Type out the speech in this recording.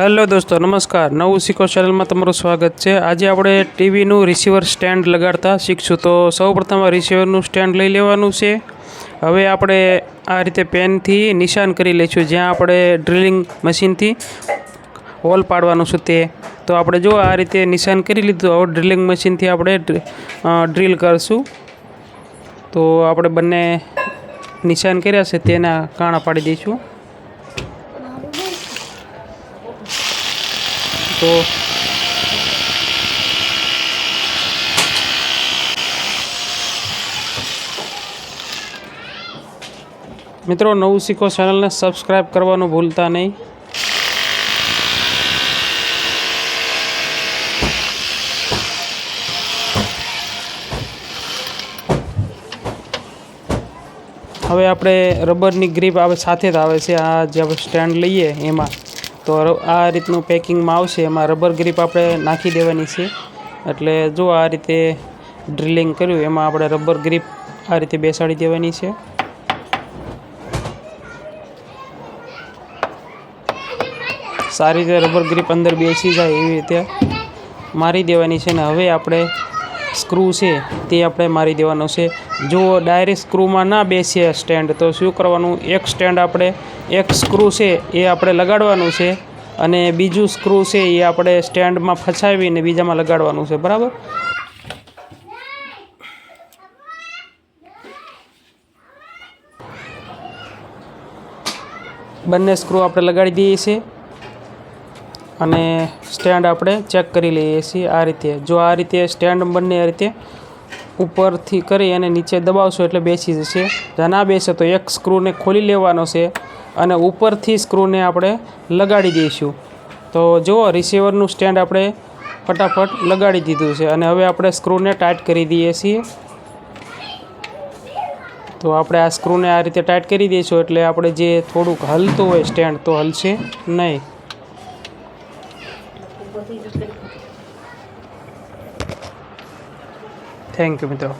Hello દોસ્તો, નમસ્કાર. નવું શીખો ચેનલમાં તમારું સ્વાગત છે. આજે આપણે ટીવીનું રિસીવર સ્ટેન્ડ લગાડતા શીખશું. તો સૌપ્રથમ રિસીવરનું સ્ટેન્ડ લઈ લેવાનું છે. હવે આપણે આ રીતે પેનથી નિશાન કરી લઈશું, જ્યાં આપણે ડ્રિલિંગ મશીનથી હોલ પાડવાનું છે તે. તો આપણે જો આ રીતે નિશાન કરી લીધું, હવે ડ્રિલિંગ મશીનથી આપણે ડ્રિલ કરશું. તો આપણે બંને નિશાન કર્યા છે, તેના કાણા પાડી દઈશું. તો મિત્રો, નવું શીખો ચેનલને સબસ્ક્રાઈબ કરવાનું ભૂલતા નહીં. હવે આપણે રબરની ગ્રીપ આવે સાથે જ આવે છે. આ જે આપણે સ્ટેન્ડ લઈએ એમાં. તો આ રીતનું પેકિંગમાં આવશે. એમાં રબર ગ્રીપ આપણે નાખી દેવાની છે. એટલે જો આ રીતે ડ્રિલિંગ કર્યું, એમાં આપણે રબર ગ્રીપ આ રીતે બેસાડી દેવાની છે. સારી રીતે રબર ગ્રીપ અંદર બેસી જાય એવી રીતે મારી દેવાની છે ને હવે આપણે સ્ક્રૂ છે તે આપણે મારી દેવાનો છે. જો ડાયરેક્ટ સ્ક્રૂમાં ના બેસીએ સ્ટેન્ડ, તો શું કરવાનું? એક સ્ટેન્ડ આપણે, એક સ્ક્રૂ છે એ આપણે લગાડવાનું છે. અને બીજું સ્ક્રૂ છે એ આપણે સ્ટેન્ડમાં ફસાવીને બીજામાં લગાડવાનું છે, બરાબર? બંને સ્ક્રૂ આપણે લગાડી દઈએ છીએ અને સ્ટેન્ડ આપણે ચેક કરી લઈએ છીએ આ રીતે. જો આ રીતે સ્ટેન્ડ બંને આ રીતે ઉપરથી કરી અને નીચે દબાવશો એટલે બેસી જશે. ના બેસે તો એક સ્ક્રૂને ખોલી લેવાનો છે અને ઉપરથી સ્ક્રૂને આપણે લગાડી દઈશું. તો જુઓ રિસીવરનું સ્ટેન્ડ આપણે ફટાફટ લગાડી દીધું છે અને હવે આપણે સ્ક્રૂને ટાઈટ કરી દઈએ છીએ. તો આપણે આ સ્ક્રૂને આ રીતે ટાઈટ કરી દઈશું એટલે આપણે જે થોડુંક હલતું હોય સ્ટેન્ડ તો હલશે નહીં. થેન્ક યુ મિત્રો